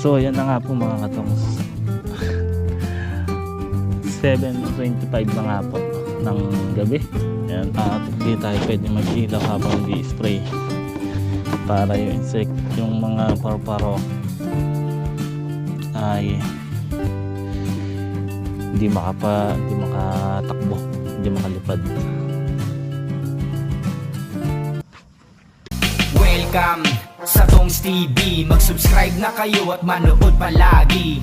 nga po mga katongs 7.25 na nga po ng gabi Ayan, at hindi tayo pwede mag-ilaw habang di-spray para yung insect, yung mga paru-paro ay hindi makapa, hindi makatakbo, hindi makalipad. Welcome sa Tongs TV Mag-subscribe na kayo at manood palagi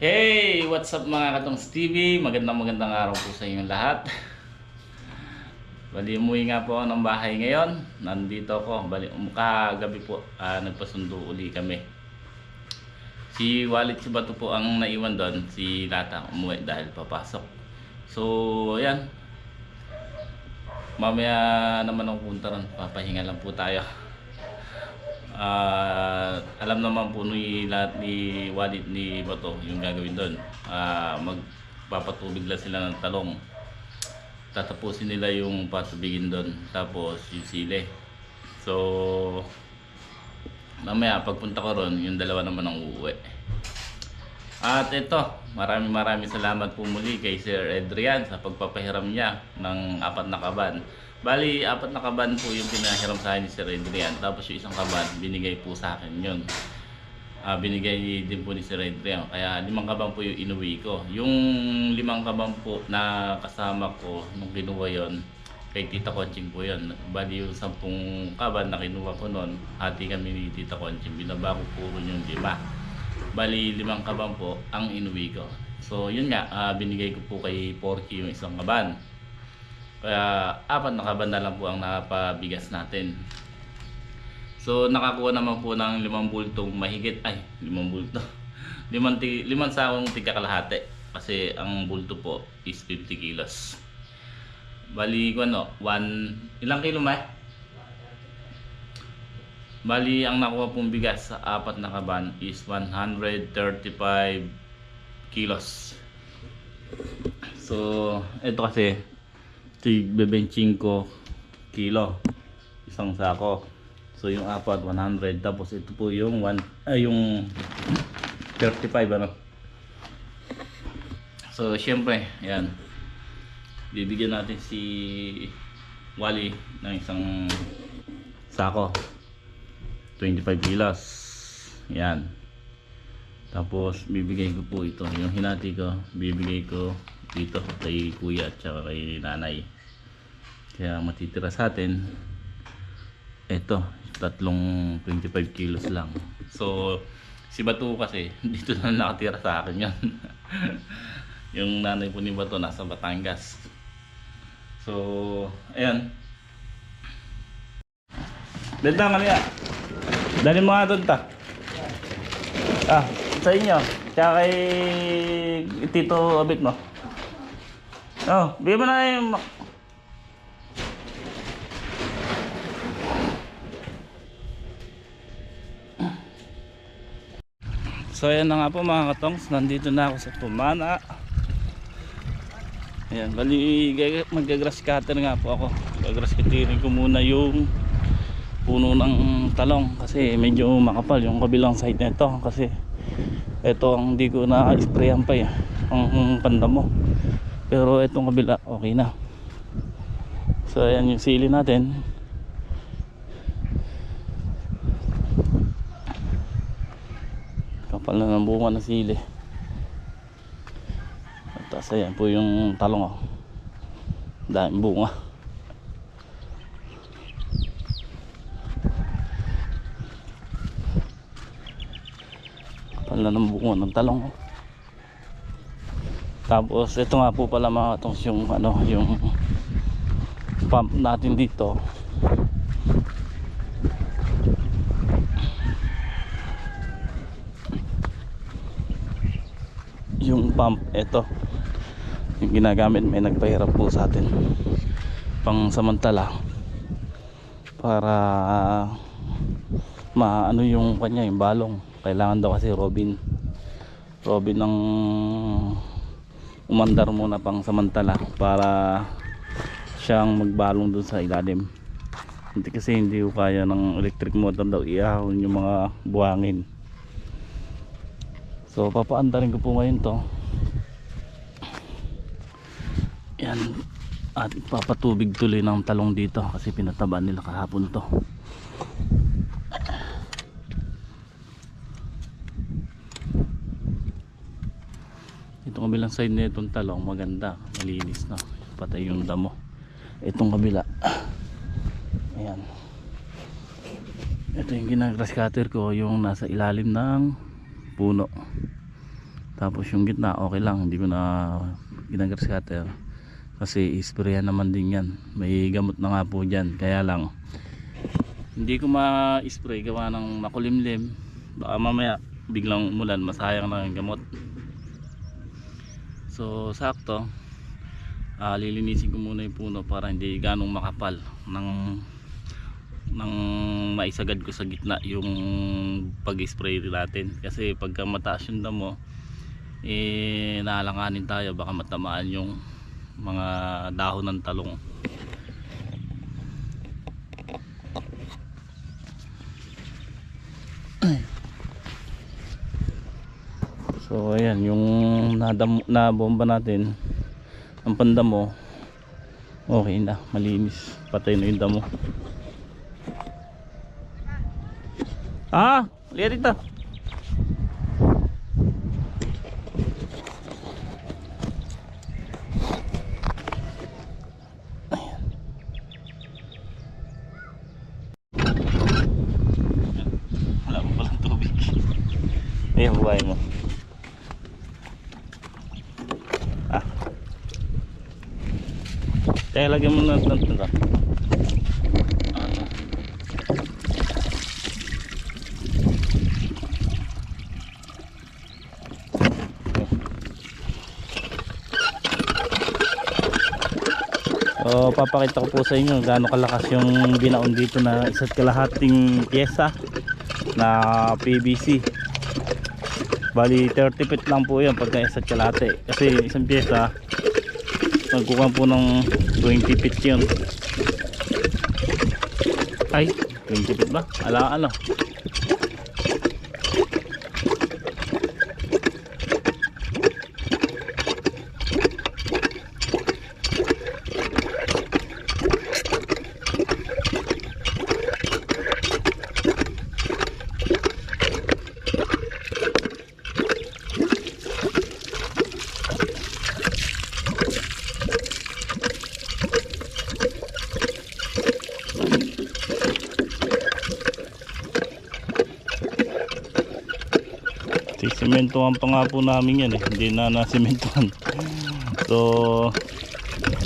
Hey! What's up mga Katongs TV? Magandang magandang araw po sa inyong lahat. Bali, umuwi nga po ako ng bahay ngayon. Nandito ako. Bali, um, kagabi po, ah, nagpasundo uli kami. Si Walid si Bato po ang naiwan doon. Si Lata umuwi dahil papasok. So, ayan. Mamaya naman ang punta ron. Papahinga lang po tayo. Ah, alam naman po ni lahat ni Walid ni Bato yung gagawin doon. Ah, magpapatubig lang sila ng talong. Tatapusin nila yung patubigin doon. Tapos yung sili. So, mamaya pagpunta ko ron, yung dalawa naman ang uuwi. At ito, maraming maraming salamat po muli kay Sir Adrian sa pagpapahiram niya ng apat na kaban. Bali, apat na kaban po yung pinahiram sa akin ni Sir Adrian. Tapos yung isang kaban, binigay po sa akin yun. Ah, binigay din po ni Sir Adrian. Kaya limang kaban po yung inuwi ko. Yung limang kaban po na kasama ko nung kinuha yon kay Tita Conching po yun. Bali yung sampung kaban na kinuha ko noon, hati kami ni Tita Conching. Binabago po rin yung lima. Bali, limang kaban po ang inuwi ko. So, yun nga, ah, binigay ko po kay Porky yung isang kaban. Kaya, apat na kaban na lang po ang nakapabigas natin. So, nakakuha naman po ng limang bultong mahigit, ay, limang bulto. limang, ti, limang sakong tiga kalahati. Kasi ang bulto po is 50 kilos. Bali, ano, one, ilang kilo may? Bali, ang nakuha pong bigas sa apat na kaban is 135 kilos. So, ito kasi, tig bebenching ko kilo. Isang sako. So, yung apat, 100. Tapos, ito po yung, one, ay, yung 35, ano. So, syempre, ayan. Bibigyan natin si Wally ng isang sako. 25 kilos. Yan. Tapos bibigay ko po ito. Yung hinati ko, bibigay ko dito kay kuya at saka kay nanay. Kaya matitira sa atin ito, tatlong 25 kilos lang. So, si Bato kasi dito na nakatira sa akin yan. yung nanay po ni Bato nasa Batangas. So, ayan. Benta kami Dali mo nga doon ta. Ah, sa inyo. Tsaka kay Tito Abit mo. Oh, bigyan mo na yung... So ayan na nga po mga katongs, nandito na ako sa Tumana. Ayan, bali gag- magga-grass cutter nga po ako. Gag-grass cutterin ko muna yung puno ng talong kasi medyo makapal yung kabilang side nito kasi ito ang hindi ko na-sprayan pa eh, ang panda mo. Pero itong kabila okay na. So ayan yung sili natin. Kapal na ng bunga ng sili. At ayan po yung talong oh. Daming bunga. Na ng bunga ng talong. Tapos ito nga po pala mga katongs yung ano yung pump natin dito. Yung pump ito yung ginagamit may nagpahirap po sa atin pang samantala para maano yung kanya yung balong kailangan daw kasi Robin Robin ng umandar muna pang samantala para siyang magbalong dun sa ilalim Hindi kasi hindi ko kaya ng electric motor daw iahon yung mga buhangin. So papaandarin ko po ngayon to. Yan. At papatubig tuloy ng talong dito kasi pinataban nila kahapon to. Itong kabilang side na itong talong maganda, malinis na. Patay yung damo. Itong kabila. Ayan. Ito yung ginagrass cutter ko, yung nasa ilalim ng puno. Tapos yung gitna, okay lang. Hindi ko na ginagrass cutter. Kasi isprayan naman din yan. May gamot na nga po dyan. Kaya lang, hindi ko ma-spray gawa ng makulimlim. Baka mamaya biglang umulan, masayang lang yung gamot. So, sakto. Ah, lilinisin ko muna yung puno para hindi ganong makapal ng ng maisagad ko sa gitna yung pag-spray natin kasi pagka mataas yung damo eh naalanganin tayo baka matamaan yung mga dahon ng talong so ayan yung nadam, na bomba natin ang pandamo okay na malinis. Patay na yung damo. Ah lihat dito Ayan. wala mo palang tubig ayan buhay mo ah kaya lagyan mo na ng ito So, papakita ko po sa inyo gaano kalakas yung binaon dito na isa't kalahating pyesa na PVC. Bali 30 feet lang po yan pagka isa't kalahati. Kasi isang pyesa magkukuha po ng 20 feet yun. Ay, 20 feet ba? Ala ano. Sisimentohan pa nga po namin yan eh. Hindi na nasimentohan. So,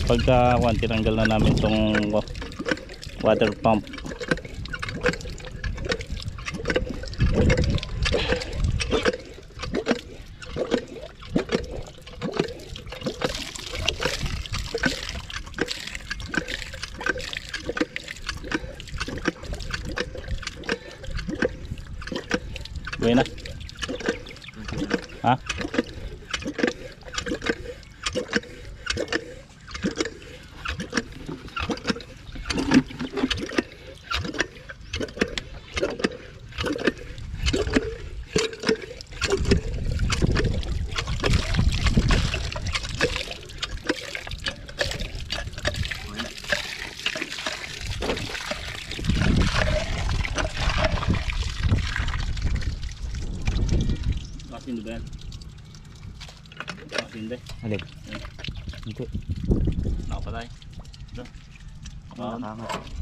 pagka kwan, tinanggal na namin tong wa- water pump. Alin? Hindi. Nakapatay. Ito. Nakakangat.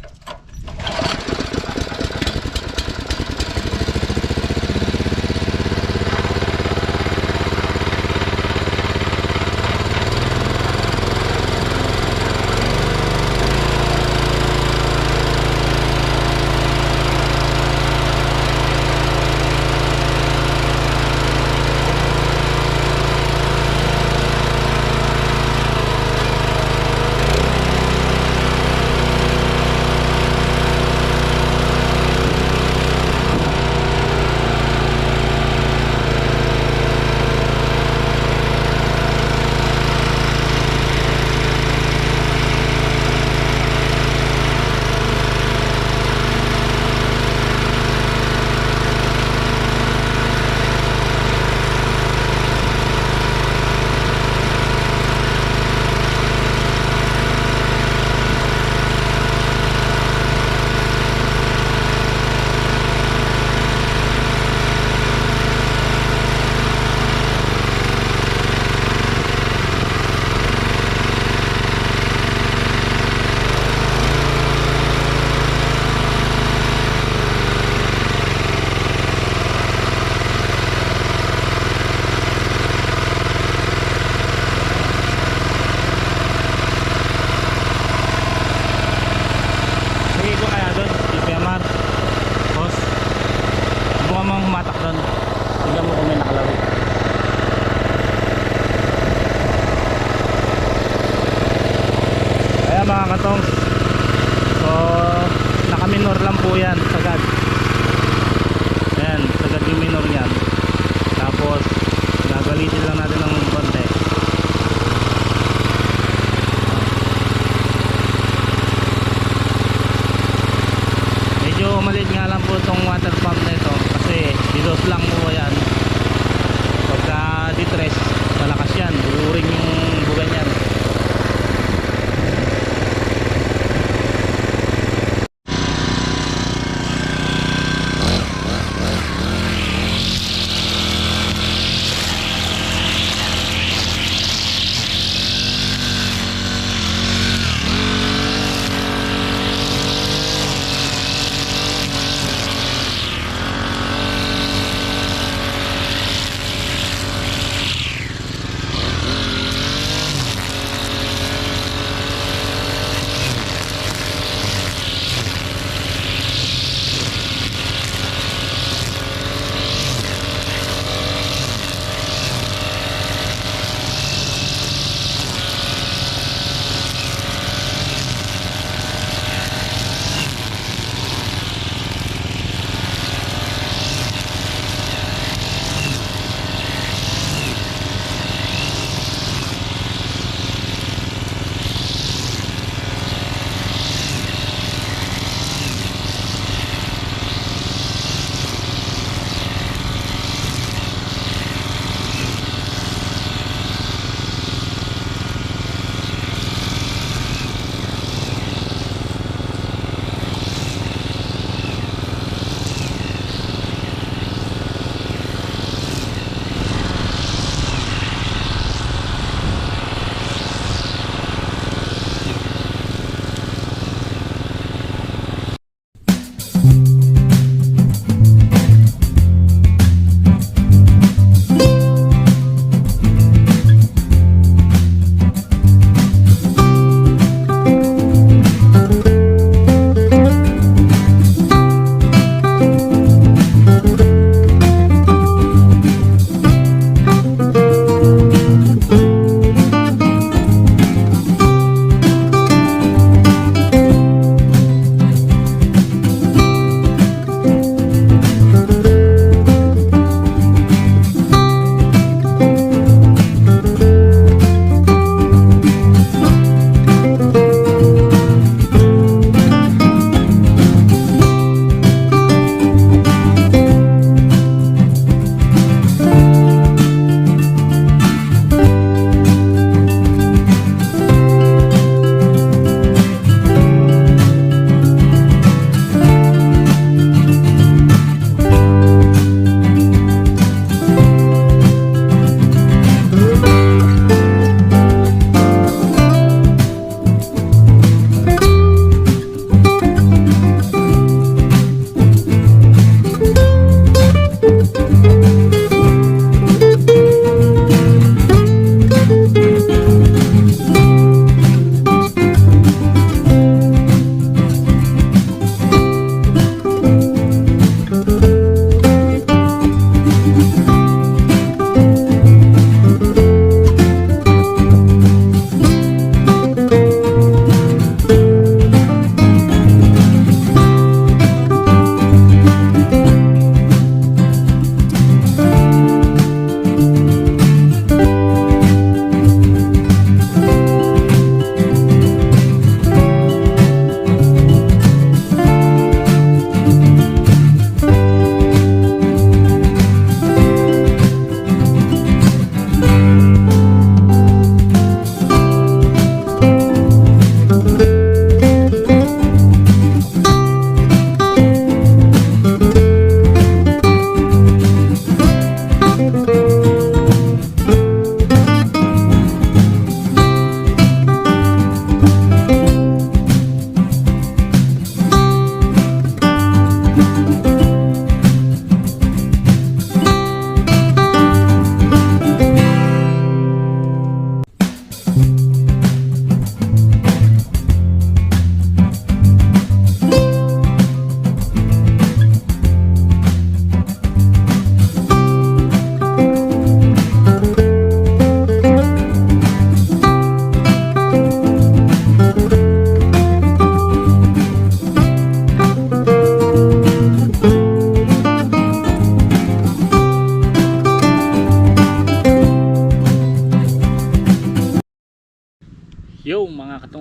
Medyo maliit nga lang po itong water pump na ito kasi dilos lang po yan.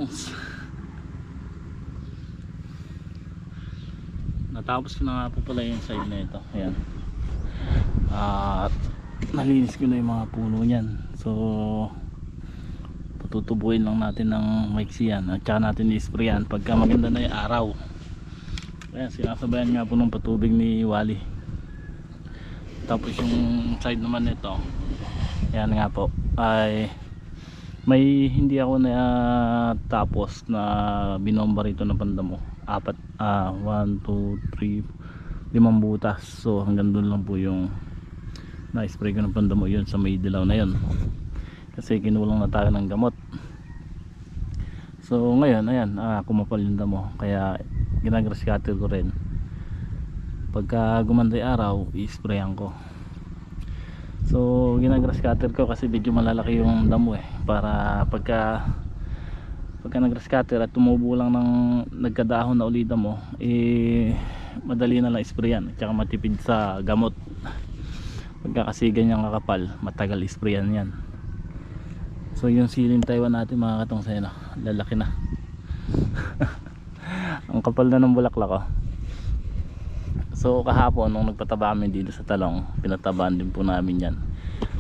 animals natapos ko na nga po pala yung side na ito. Ayan. At nalinis ko na yung mga puno nyan so patutubuin lang natin ng maiksi yan. At saka natin i-sprayan pagka maganda na yung araw. Ayan sinasabayan nga po ng patubig ni Wally. Tapos yung side naman nito. Ayan nga po. Ay may hindi ako na ah, tapos na binomba rito ng pandamo apat ah 1 2 3 limang butas. So hanggang doon lang po yung na-spray ko ng pandamo yun sa may dilaw na yun. Kasi kinulang na tayo ng gamot. So ngayon ayan ah, kumapal yung damo. Kaya ginagrass cutter ko rin. Pagka gumanday araw i-sprayan ko so ginagrass cutter ko kasi medyo malalaki yung damo eh. Para pagka pagka nag-grass cutter at tumubo lang ng nagkadahon na ulida mo eh madali na lang sprayan at saka matipid sa gamot. Pagka kasi ganyan kakapal matagal sprayan yan. So yung siling Taiwan natin mga katong sena lalaki na. Ang kapal na ng bulaklak oh. So kahapon nung nagpataba kami dito sa talong pinatabaan din po namin yan.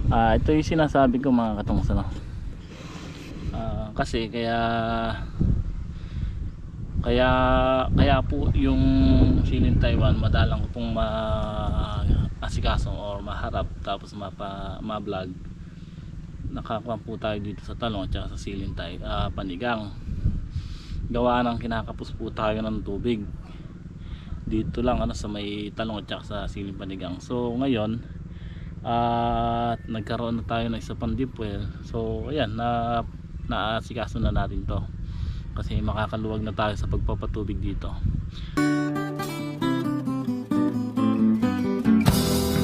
Ah, ito yung sinasabi ko mga katong sena Ah, kasi kaya kaya kaya po yung silin Taiwan madalang ko pong maasikaso or maharap tapos mapa ma-vlog. Nakakuha po tayo dito sa talong at sa silin tay ah, panigang. Gawa ng kinakapos po tayo ng tubig dito lang ano sa may talong at sa silin panigang. So ngayon at nagkaroon na tayo ng isa pang deep well. So ayan na naasikaso na natin to. Kasi makakaluwag na tayo sa pagpapatubig dito